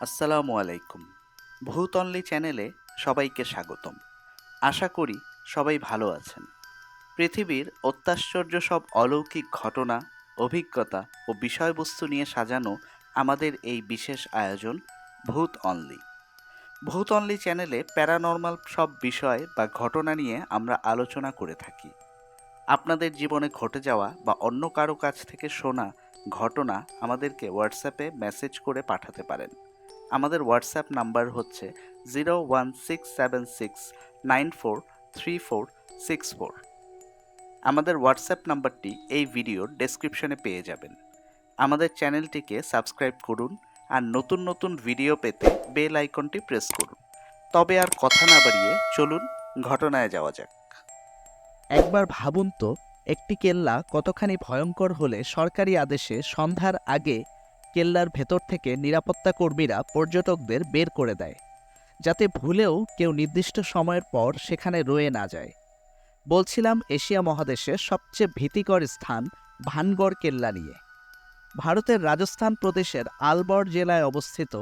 আসসালামু আলাইকুম। ভূত অনলি চ্যানেলে সবাইকে স্বাগতম। আশা করি সবাই ভালো আছেন। পৃথিবীর অত্যাশ্চর্য সব অলৌকিক ঘটনা, অভিজ্ঞতা ও বিষয়বস্তু নিয়ে সাজানো আমাদের এই বিশেষ আয়োজন ভূত অনলি। ভূত অনলি চ্যানেলে প্যারানর্মাল সব বিষয় বা ঘটনা নিয়ে আমরা আলোচনা করে থাকি। আপনাদের জীবনে ঘটে যাওয়া বা অন্য কারও কাছ থেকে শোনা ঘটনা আমাদেরকে হোয়াটসঅ্যাপে মেসেজ করে পাঠাতে পারেন। আমাদের হোয়াটসঅ্যাপ নাম্বার হচ্ছে zero one six seven six nine four three four six four. আমাদের হোয়াটসঅ্যাপ নাম্বারটি এই ভিডিওর ডেসক্রিপশনে পেয়ে যাবেন। আমাদের চ্যানেলটিকে সাবস্ক্রাইব করুন আর নতুন নতুন ভিডিও পেতে বেল আইকনটি প্রেস করুন। তবে আর কথা না বাড়িয়ে চলুন ঘটনায় যাওয়া যাক। একবার ভাবুন তো, একটি কেল্লা কতখানি ভয়ঙ্কর হলে সরকারি আদেশে সন্ধ্যার আগে কেল্লার ভেতর থেকে নিরাপত্তা কর্মীরা পর্যটকদের বের করে দেয়, যাতে ভুলেও কেউ নির্দিষ্ট সময়ের পর সেখানে রয়ে না যায়। বলছিলাম এশিয়া মহাদেশের সবচেয়ে ভীতিকর স্থান ভানগড় কেল্লা নিয়ে। ভারতের রাজস্থান প্রদেশের আলবর জেলায় অবস্থিত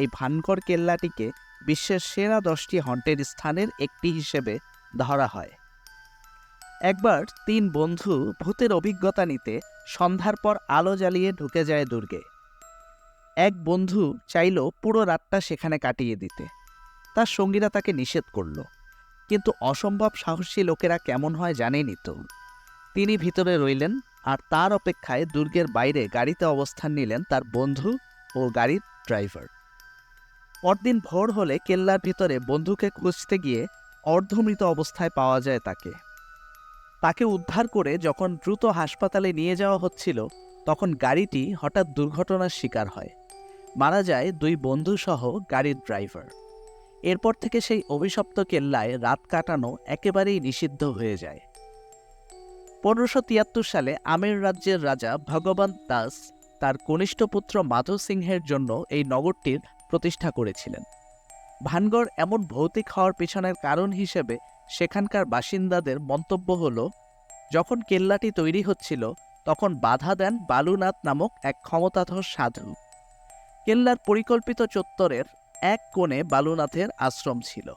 এই ভানগড় কেল্লাটিকে বিশ্বের সেরা দশটি হন্টের স্থানের একটি হিসেবে ধরা হয়। একবার তিন বন্ধু ভূতের অভিজ্ঞতা নিতে সন্ধ্যার পর আলো জ্বালিয়ে ঢুকে যায় দুর্গে। এক বন্ধু চাইল পুরো রাতটা সেখানে কাটিয়ে দিতে। তার সঙ্গীরা তাকে নিষেধ করল। কিন্তু অসম্ভব সাহসী লোকেরা কেমন হয় জানেনি তো। তিনি ভিতরে রইলেন আর তার অপেক্ষায় দুর্গের বাইরে গাড়িতে অবস্থান নিলেন তার বন্ধু ও গাড়ির ড্রাইভার। পরদিন ভোর হলে কেল্লার ভিতরে বন্ধুকে খুঁজতে গিয়ে অর্ধমৃত অবস্থায় পাওয়া যায় তাকে। তাকে উদ্ধার করে যখন দ্রুত হাসপাতালে নিয়ে যাওয়া হচ্ছিল, তখন গাড়িটি হঠাৎ দুর্ঘটনার শিকার হয়। মারা যায় দুই বন্ধুসহ গাড়ির ড্রাইভার। এরপর থেকে সেই অভিশপ্ত কেল্লায় রাত কাটানো একেবারেই নিষিদ্ধ হয়ে যায়। পনেরোশো তিয়াত্তর সালে আমের রাজ্যের রাজা ভগবান দাস তার কনিষ্ঠ পুত্র মাধব সিংহের জন্য এই নগরটির প্রতিষ্ঠা করেছিলেন। ভানগড় এমন ভৌতিক হওয়ার পেছনের কারণ হিসেবে সেখানকার বাসিন্দাদের মন্তব্য হল, যখন কেল্লাটি তৈরি হচ্ছিল, তখন বাধা দেন বালুনাথ নামক এক ক্ষমতাধর সাধু। কেল্লার পরিকল্পিত চত্বরের এক কোণে বালুনাথের আশ্রম ছিল।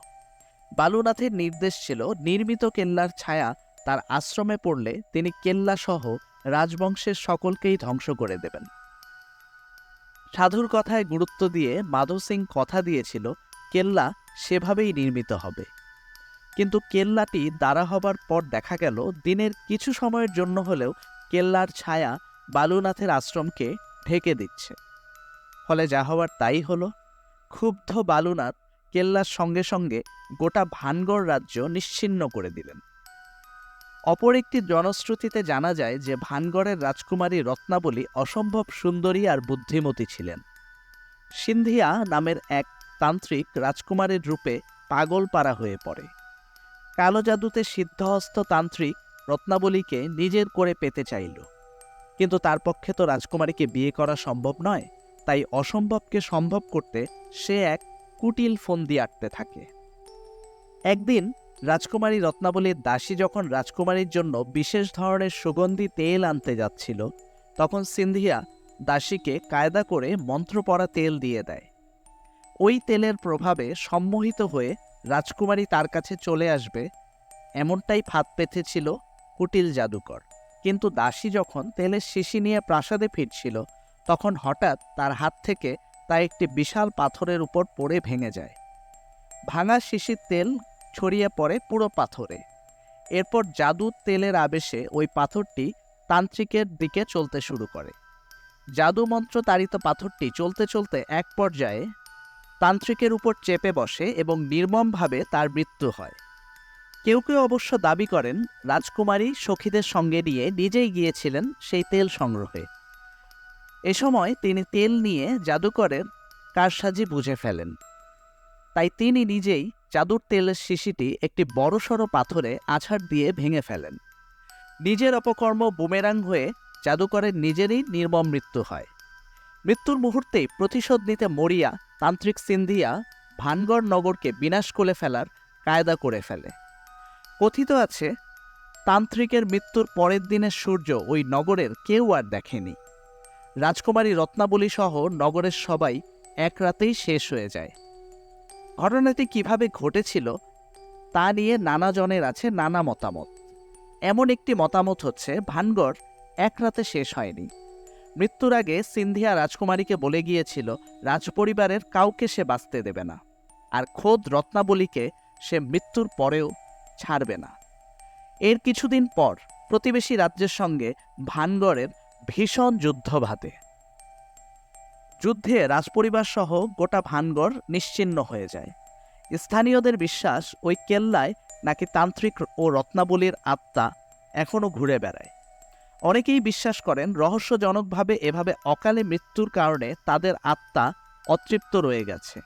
বালুনাথের নির্দেশ ছিল নির্মিত কেল্লার ছায়া তার আশ্রমে পড়লে তিনি কেল্লাসহ রাজবংশের সকলকেই ধ্বংস করে দেবেন। সাধুর কথায় গুরুত্ব দিয়ে মাধব সিং কথা দিয়েছিল, কেল্লা সেভাবেই নির্মিত হবে। কিন্তু কেল্লাটি দাঁড়া হবার পর দেখা গেল, দিনের কিছু সময়ের জন্য হলেও কেল্লার ছায়া বালুনাথের আশ্রমকে ঢেকে দিচ্ছে। ফলে যা হওয়ার তাই হলো। ক্ষুব্ধ বালুনাথ কেল্লার সঙ্গে সঙ্গে গোটা ভানগড় রাজ্য নিশ্চিহ্ন করে দিলেন। অপর একটি জনশ্রুতিতে জানা যায় যে, ভানগড়ের রাজকুমারী রত্নাবলী অসম্ভব সুন্দরী আর বুদ্ধিমতী ছিলেন। সিন্ধিয়া নামের এক তান্ত্রিক রাজকুমারীর রূপে পাগলপাড়া হয়ে পড়ে। কালো জাদুতে সিদ্ধহস্ত তান্ত্রিক রত্নাবলীকে নিজের করে পেতে চাইল। কিন্তু তার পক্ষে তো রাজকুমারীকে বিয়ে করা সম্ভব নয়। তাই অসম্ভবকে সম্ভব করতে সে এক কুটিল ফন্দি আটতে থাকে। একদিন রাজকুমারী রত্নাবলীর দাসী যখন রাজকুমারীর জন্য বিশেষ ধরনের সুগন্ধি তেল আনতে যাচ্ছিল, তখন সিন্ধিয়া দাসীকে কায়দা করে মন্ত্র পড়া তেল দিয়ে দেয়। ওই তেলের প্রভাবে সম্মোহিত হয়ে রাজকুমারী তার কাছে চলে আসবে, এমনটাই ফাঁদ পেতেছিল কুটিল জাদুকর। কিন্তু দাসী যখন তেলের শিশি নিয়ে প্রাসাদে ফিরছিল তখন হঠাৎ তার হাত থেকে তা একটি বিশাল পাথরের উপর পড়ে ভেঙে যায়। ভাঙা শিশির তেল ছড়িয়ে পড়ে পুরো পাথরে। এরপর জাদুর তেলের আবেশে ওই পাথরটি তান্ত্রিকের দিকে চলতে শুরু করে। জাদু মন্ত্র তাড়িত পাথরটি চলতে চলতে এক পর্যায়ে তান্ত্রিকের উপর চেপে বসে এবং নির্মমভাবে তার মৃত্যু হয়। কেউ কেউ অবশ্য দাবি করেন, রাজকুমারী সখীদের সঙ্গে নিয়ে নিজেই গিয়েছিলেন সেই তেল সংগ্রহে। এ সময় তিনি তেল নিয়ে জাদুকরের কারসাজি বুঝে ফেলেন। তাই তিনি নিজেই জাদুর তেলের শিশিটি একটি বড়সড় পাথরে আছাড় দিয়ে ভেঙে ফেলেন। নিজের অপকর্ম বুমেরাং হয়ে জাদুকরের নিজেরই নির্মম মৃত্যু হয়। মৃত্যুর মুহূর্তেই প্রতিশোধ নিতে মরিয়া তান্ত্রিক সিন্ধিয়া ভানগড় নগরকে বিনাশ করে ফেলার কায়দা করে ফেলে। কথিত আছে, তান্ত্রিকের মৃত্যুর পরের দিনের সূর্য ওই নগরের কেউ আর দেখেনি। রাজকুমারী রত্নাবলী সহ নগরের সবাই এক রাতেই শেষ হয়ে যায়। ঘটনাটি কীভাবে ঘটেছিল, তা নিয়ে নানা জনের আছে নানা মতামত। এমন একটি মতামত হচ্ছে, ভানগড় এক রাতে শেষ হয়নি। মৃত্যুর আগে সিন্ধিয়া রাজকুমারীকে বলে গিয়েছিল, রাজপরিবারের কাউকে সে বাঁচতে দেবে না, আর খোদ রত্নাবলীকে সে মৃত্যুর পরেও ছাড়বে না। এর কিছুদিন পর প্রতিবেশী রাজ্যের সঙ্গে ভানগড়ের ভীষণ যুদ্ধ ভাতে যুদ্ধে রাজপরিবার সহ গোটা ভানগড় নিশ্চিহ্ন হয়ে যায়। স্থানীয়দের বিশ্বাস ওই কেল্লায় নাকি তান্ত্রিক ও রত্নাবলীর আত্মা এখনও ঘুরে বেড়ায়। অনেকেই বিশ্বাস করেন রহস্যজনকভাবে এভাবে অকালে মৃত্যুর কারণে তাদের আত্মা অতৃপ্ত রয়ে গেছে।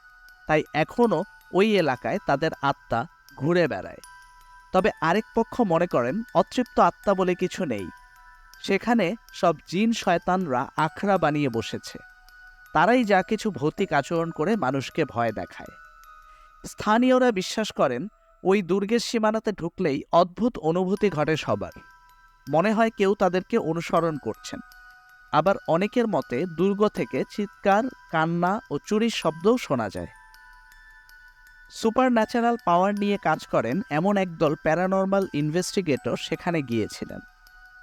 তাই এখনও ওই এলাকায় তাদের আত্মা ঘুরে বেড়ায়। তবে আরেক পক্ষ মনে করেন, অতৃপ্ত আত্মা বলে কিছু নেই। সেখানে সব জিন শয়তানরা আখড়া বানিয়ে বসেছে। তারাই যা কিছু ভৌতিক আচরণ করে মানুষকে ভয় দেখায়। স্থানীয়রা বিশ্বাস করেন, ওই দুর্গের সীমানাতে ঢুকলেই অদ্ভুত অনুভূতি ঘটে সবার। মনে হয় কেউ তাদেরকে অনুসরণ করছেন। আবার অনেকের মতে দুর্গ থেকে চিৎকার, কান্না ও চুরির শব্দও শোনা যায়। সুপার ন্যাচারাল পাওয়ার নিয়ে কাজ করেন এমন একদল প্যারানর্মাল ইনভেস্টিগেটর সেখানে গিয়েছিলেন।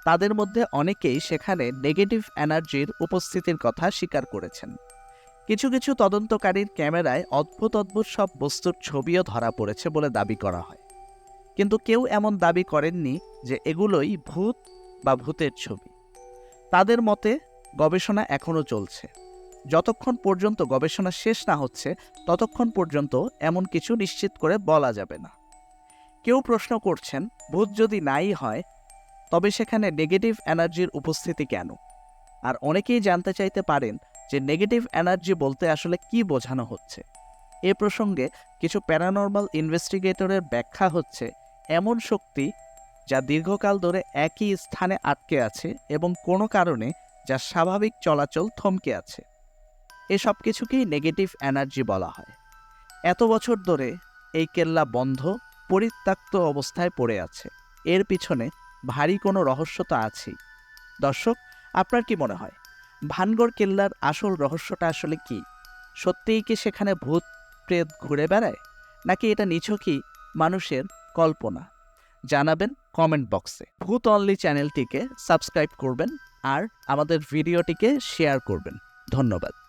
তাদের মধ্যে অনেকেই সেখানে নেগেটিভ এনার্জির উপস্থিতির কথা স্বীকার করেছেন। কিছু কিছু তদন্তকারীর ক্যামেরায় অদ্ভুত অদ্ভুত সব বস্তুর ছবিও ধরা পড়েছে বলে দাবি করা হয়। কিন্তু কেউ এমন দাবি করেননি যে এগুলোই ভূত বা ভূতের ছবি। তাদের মতে গবেষণা এখনও চলছে। যতক্ষণ পর্যন্ত গবেষণা শেষ না হচ্ছে, ততক্ষণ পর্যন্ত এমন কিছু নিশ্চিত করে বলা যাবে না। কেউ প্রশ্ন করছেন, ভূত যদি নাই হয় তবে সেখানে নেগেটিভ এনার্জির উপস্থিতি কেন? আর অনেকেই জানতে চাইতে পারেন যে নেগেটিভ এনার্জি বলতে আসলে কি বোঝানো হচ্ছে। এ প্রসঙ্গে কিছু প্যারানর্মাল ইনভেস্টিগেটরের ব্যাখ্যা হচ্ছে, এমন শক্তি যা দীর্ঘকাল ধরে একই স্থানে আটকে আছে এবং কোনো কারণে যা স্বাভাবিক চলাচল থমকে আছে। এসব কিছুকেই নেগেটিভ এনার্জি বলা হয়। এত বছর ধরে এই কেল্লা বন্ধ, পরিত্যক্ত অবস্থায় পড়ে আছে। এর পিছনে ভারী কোনো রহস্য তো আছেই। দর্শক, আপনার কি মনে হয়? ভানগড় কেল্লার আসল রহস্যটা আসলে কি? সত্যিই কি সেখানে ভূত প্রেত ঘুরে বেড়ায়? নাকি এটা নিছকই মানুষের কল্পনা? জানাবেন কমেন্ট বক্সে। ভূত অনলি চ্যানেলটিকে সাবস্ক্রাইব করবেন আর আমাদের ভিডিওটিকে শেয়ার করবেন। ধন্যবাদ।